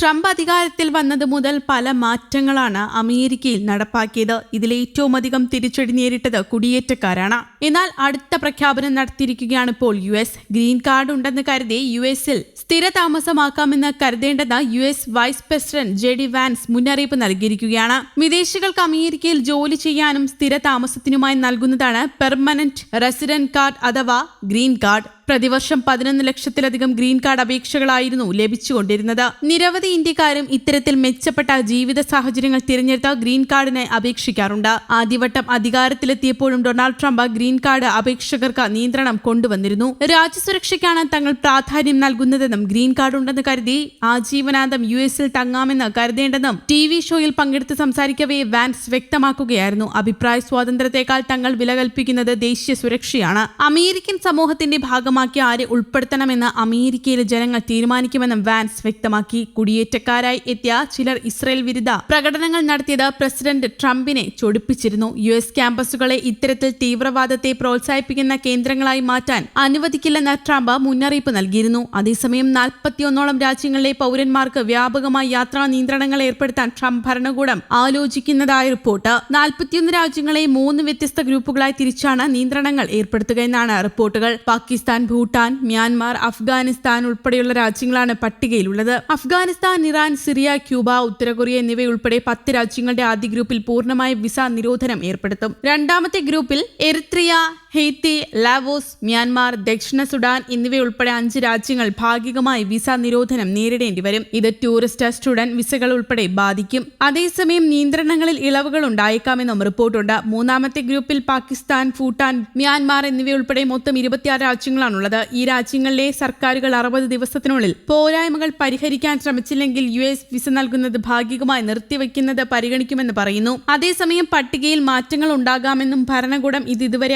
Trump അധികാരത്തിൽ വന്നത് മുതൽ പല മാറ്റങ്ങളാണ് അമേരിക്കയിൽ നടപ്പാക്കിയത്. ഇതിൽ ഏറ്റവും അധികം തിരിച്ചടി നേരിട്ടത് കുടിയേറ്റക്കാരാണ്. എന്നാൽ അടുത്ത പ്രഖ്യാപനം നടത്തിയിരിക്കുകയാണ് ഇപ്പോൾ യു എസ്. ഗ്രീൻ കാർഡ് ഉണ്ടെന്ന് കരുതി യു എസിൽ സ്ഥിര താമസമാക്കാമെന്ന് കരുതേണ്ടെന്ന് U S vice president J D Vance മുന്നറിയിപ്പ് നൽകിയിരിക്കുകയാണ്. വിദേശികൾക്ക് അമേരിക്കയിൽ ജോലി ചെയ്യാനും സ്ഥിര താമസത്തിനുമായി നൽകുന്നതാണ് പെർമനന്റ് റെസിഡന്റ് കാർഡ് അഥവാ ഗ്രീൻ കാർഡ്. പ്രതിവർഷം പതിനൊന്ന് ലക്ഷത്തിലധികം ഗ്രീൻ കാർഡ് അപേക്ഷകളായിരുന്നു ലഭിച്ചുകൊണ്ടിരുന്നത്. നിരവധി ഇന്ത്യക്കാരും ഇത്തരത്തിൽ മെച്ചപ്പെട്ട ജീവിത സാഹചര്യങ്ങൾ തിരഞ്ഞെടുത്ത ഗ്രീൻ കാർഡിനെ അപേക്ഷിക്കാറുണ്ട്. ആദ്യവട്ടം അധികാരത്തിലെത്തിയപ്പോഴും ഡൊണാൾഡ് ട്രംപ് ഗ്രീൻ കാർഡ് അപേക്ഷകർക്ക് നിയന്ത്രണം കൊണ്ടുവന്നിരുന്നു. രാജ്യസുരക്ഷയ്ക്കാണ് തങ്ങൾ പ്രാധാന്യം നൽകുന്നതെന്നും ഗ്രീൻ കാർഡ് ഉണ്ടെന്ന് കരുതി ആജീവനാന്തം യു എസിൽ തങ്ങാമെന്ന് കരുതേണ്ടെന്നും ടി വി ഷോയിൽ പങ്കെടുത്ത് സംസാരിക്കവേ വാൻസ് വ്യക്തമാക്കുകയായിരുന്നു. അഭിപ്രായ സ്വാതന്ത്ര്യത്തെക്കാൾ തങ്ങൾ വില കൽപ്പിക്കുന്നത് ദേശീയ സുരക്ഷയാണ്. അമേരിക്കൻ സമൂഹത്തിന്റെ ഭാഗമാക്കി ആരെ ഉൾപ്പെടുത്തണമെന്ന് അമേരിക്കയിലെ ജനങ്ങൾ തീരുമാനിക്കുമെന്നും വാൻസ് വ്യക്തമാക്കി. കുടിയേറ്റക്കാരായി എത്തിയ ചിലർ ഇസ്രയേൽ വിരുദ്ധ പ്രകടനങ്ങൾ നടത്തിയത് പ്രസിഡന്റ് ട്രംപിനെ ചൊടിപ്പിച്ചിരുന്നു. യു എസ് ക്യാമ്പസുകളെ ഇത്തരത്തിൽ തീവ്രവാദത്തെ പ്രോത്സാഹിപ്പിക്കുന്ന കേന്ദ്രങ്ങളായി മാറ്റാൻ അനുവദിക്കില്ലെന്ന് ട്രംപ് മുന്നറിയിപ്പ് നൽകിയിരുന്നു. അതേസമയം നാൽപ്പത്തിയൊന്നോളം രാജ്യങ്ങളിലെ പൗരന്മാർക്ക് വ്യാപകമായി യാത്രാ നിയന്ത്രണങ്ങൾ ഏർപ്പെടുത്താൻ ട്രംപ് ഭരണകൂടം ആലോചിക്കുന്നതായ റിപ്പോർട്ട്. നാൽപ്പത്തിയൊന്ന് രാജ്യങ്ങളെ മൂന്ന് വ്യത്യസ്ത ഗ്രൂപ്പുകളായി തിരിച്ചാണ് നിയന്ത്രണങ്ങൾ ഏർപ്പെടുത്തുക എന്നാണ് റിപ്പോർട്ടുകൾ. പാകിസ്ഥാൻ ഭൂട്ടാൻ മ്യാൻമാർ അഫ്ഗാനിസ്ഥാൻ ഉൾപ്പെടെയുള്ള രാജ്യങ്ങളാണ് പട്ടികയിലുള്ളത്. അഫ്ഗാനിസ്ഥാൻ ഇറാൻ സിറിയ ക്യൂബ ഉത്തരകൊറിയ എന്നിവയുൾപ്പെടെ പത്ത് രാജ്യങ്ങളുടെ ആദ്യ ഗ്രൂപ്പിൽ പൂർണമായ വിസ നിരോധനം ഏർപ്പെടുത്തും. രണ്ടാമത്തെ ഗ്രൂപ്പിൽ എറിത്രിയ ഹെയ്ത്തി ലാവോസ് മ്യാൻമാർ ദക്ഷിണ സുഡാൻ എന്നിവയുൾപ്പെടെ അഞ്ച് രാജ്യങ്ങൾ ഭാഗികമായി വിസ നിരോധനം നേരിടേണ്ടി വരും. ഇത് ടൂറിസ്റ്റ് സ്റ്റുഡന്റ് വിസകൾ ഉൾപ്പെടെ ബാധിക്കും. അതേസമയം നിയന്ത്രണങ്ങളിൽ ഇളവുകൾ ഉണ്ടായേക്കാമെന്നും റിപ്പോർട്ടുണ്ട്. മൂന്നാമത്തെ ഗ്രൂപ്പിൽ പാകിസ്ഥാൻ ഭൂട്ടാൻ മ്യാൻമാർ എന്നിവയുൾപ്പെടെ മൊത്തം ഇരുപത്തിയാറ് രാജ്യങ്ങളാണുള്ളത്. ഈ രാജ്യങ്ങളിലെ സർക്കാരുകൾ അറുപത് ദിവസത്തിനുള്ളിൽ പോരായ്മകൾ പരിഹരിക്കാൻ ശ്രമിച്ചില്ലെങ്കിൽ യു എസ് വിസ നൽകുന്നത് ഭാഗികമായി നിർത്തിവെക്കുന്നത് പരിഗണിക്കുമെന്ന് പറയുന്നു. അതേസമയം പട്ടികയിൽ മാറ്റങ്ങൾ ഉണ്ടാകാമെന്നും ഭരണകൂടം ഇത് ഇതുവരെ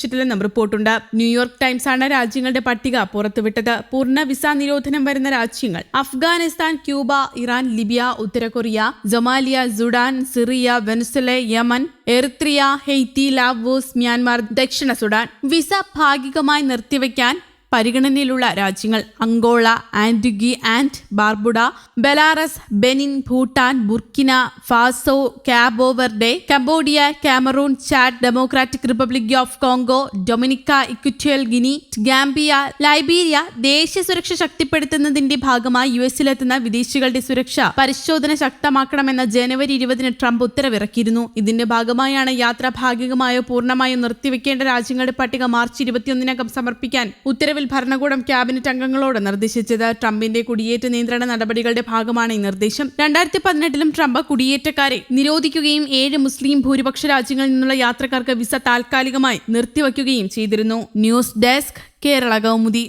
അംഗീകരിച്ചിട്ടില്ലെന്നും റിപ്പോർട്ടുണ്ട്. ന്യൂയോർക്ക് ടൈംസ് ആണ് രാജ്യങ്ങളുടെ പട്ടിക പുറത്തുവിട്ടത്. പൂർണ വിസ നിരോധനം വരുന്ന രാജ്യങ്ങൾ അഫ്ഗാനിസ്ഥാൻ ക്യൂബ ഇറാൻ ലിബിയ ഉത്തര Korea Somalia Sudan Syria Venezuela Yemen Eritrea Haiti Laos Myanmar ദക്ഷിണ സുഡാൻ. വിസ ഭാഗികമായി നിർത്തിവെക്കാൻ പരിഗണനയിലുള്ള രാജ്യങ്ങൾ Angola Antigua and Barbuda Belarus Benin Bhutan Burkina Faso Cabo Verde Cambodia Cameroon Chad Democratic Republic of Congo Dominica Equatorial Guinea Gambia Liberia ദേശീയ സുരക്ഷ ശക്തിപ്പെടുത്തുന്നതിന്റെ ഭാഗമായി U എസിലെത്തുന്ന വിദേശികളുടെ സുരക്ഷ പരിശോധന ശക്തമാക്കണമെന്ന് ജനുവരി ഇരുപതിന് ട്രംപ് ഉത്തരവിറക്കിയിരുന്നു. ഇതിന്റെ ഭാഗമായാണ് യാത്ര ഭാഗികമായോ പൂർണമായോ നിർത്തിവെക്കേണ്ട രാജ്യങ്ങളുടെ പട്ടിക മാർച്ച് ഇരുപത്തിയൊന്നിനകം സമർപ്പിക്കാൻ ഉത്തരവിൽ ഭരണകൂടം ക്യാബിനറ്റ് അംഗങ്ങളോട് നിർദ്ദേശിച്ചത് ട്രംപിന്റെ കുടിയേറ്റ നിയന്ത്രണ നടപടികളുടെ ഭാഗമാണ് ഈ നിർദ്ദേശം. രണ്ടായിരത്തി പതിനെട്ടിലും ട്രംപ് കുടിയേറ്റക്കാരെ നിരോധിക്കുകയും ഏഴ് മുസ്ലിം ഭൂരിപക്ഷ രാജ്യങ്ങളിൽ നിന്നുള്ള യാത്രക്കാർക്ക് വിസ താൽക്കാലികമായി നിർത്തിവയ്ക്കുകയും ചെയ്തിരുന്നു. News desk Kerala Kaumudi.